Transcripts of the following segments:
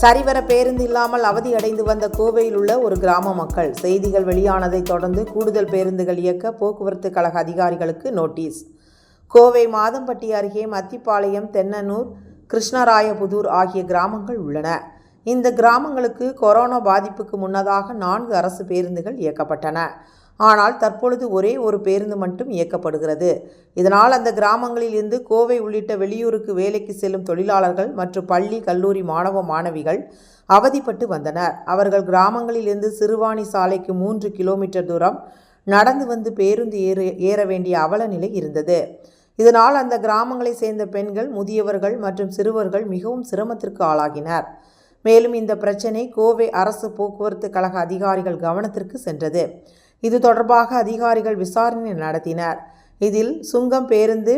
சரிவர பேருந்து இல்லாமல் அவதியடைந்து வந்த கோவையில் உள்ள ஒரு கிராம மக்கள் செய்திகள் வெளியானதை தொடர்ந்து கூடுதல் பேருந்துகள் இயக்க போக்குவரத்து கழக அதிகாரிகளுக்கு நோட்டீஸ். கோவை மாதம்பட்டி அருகே மத்திப்பாளையம் தென்னனூர் கிருஷ்ணராயபுதூர் ஆகிய கிராமங்கள் உள்ளன. இந்த கிராமங்களுக்கு கொரோனா பாதிப்புக்கு முன்னதாக நான்கு அரசு பேருந்துகள் இயக்கப்பட்டன. ஆனால் தற்பொழுது ஒரே ஒரு பேருந்து மட்டும் இயக்கப்படுகிறது. இதனால் அந்த கிராமங்களில் இருந்து கோவை உள்ளிட்ட வெளியூருக்கு வேலைக்கு செல்லும் தொழிலாளர்கள் மற்றும் பள்ளி கல்லூரி மாணவ மாணவிகள் அவதிப்பட்டு வந்தனர். அவர்கள் கிராமங்களில் இருந்து சிறுவாணி சாலைக்கு மூன்று கிலோமீட்டர் தூரம் நடந்து வந்து பேருந்து ஏற ஏற வேண்டிய அவல நிலை இருந்தது. இதனால் அந்த கிராமங்களை சேர்ந்த பெண்கள் முதியவர்கள் மற்றும் சிறுவர்கள் மிகவும் சிரமத்திற்கு ஆளாகினர். மேலும் இந்த பிரச்சினை கோவை அரசு போக்குவரத்து கழக அதிகாரிகள் கவனத்திற்கு சென்றது. இது தொடர்பாக அதிகாரிகள் விசாரணை நடத்தினர். இதில் சுங்கம் பேருந்து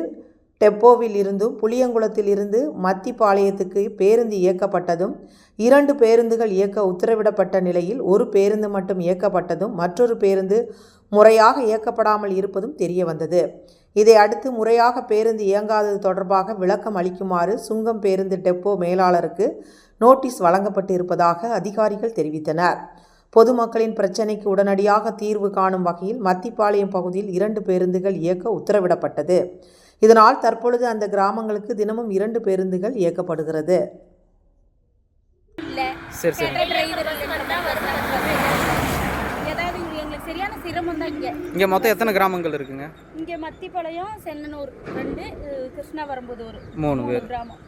டெப்போவில் இருந்தும் புளியங்குளத்தில் இருந்து மத்திப்பாளையத்துக்கு பேருந்து இயக்கப்பட்டதும் இரண்டு பேருந்துகள் இயக்க உத்தரவிடப்பட்ட நிலையில் ஒரு பேருந்து மட்டும் இயக்கப்பட்டதும் மற்றொரு பேருந்து முறையாக இயக்கப்படாமல் இருப்பதும் தெரிய வந்தது இதை அடுத்து முறையாக பேருந்து இயங்காதது தொடர்பாக விளக்கம் அளிக்குமாறு சுங்கம் பேருந்து டெப்போ மேலாளருக்கு நோட்டீஸ் வழங்கப்பட்டு இருப்பதாக அதிகாரிகள் தெரிவித்தனர். பொதுமக்களின் பிரச்சினைக்கு உடனடியாக தீர்வு காணும் வகையில் மத்திப்பாளையம் பகுதியில் இரண்டு பேருந்துகள் இயக்க உத்தரவிடப்பட்டது. இதனால் தற்பொழுது அந்த கிராமங்களுக்கு தினமும் இரண்டு பேருந்துகள் இயக்கப்படுகிறது. சரி சரி. சரியான சிரமம் தான் இங்க. இங்கே மொத்தம் எத்தனை கிராமங்கள் இருக்குங்க? இங்க மத்திப்பாளையம் சென்னனூர் ரெண்டு அஹ் கிருஷ்ணாவரம்புதூர் மூணு பேர். கிராமம்.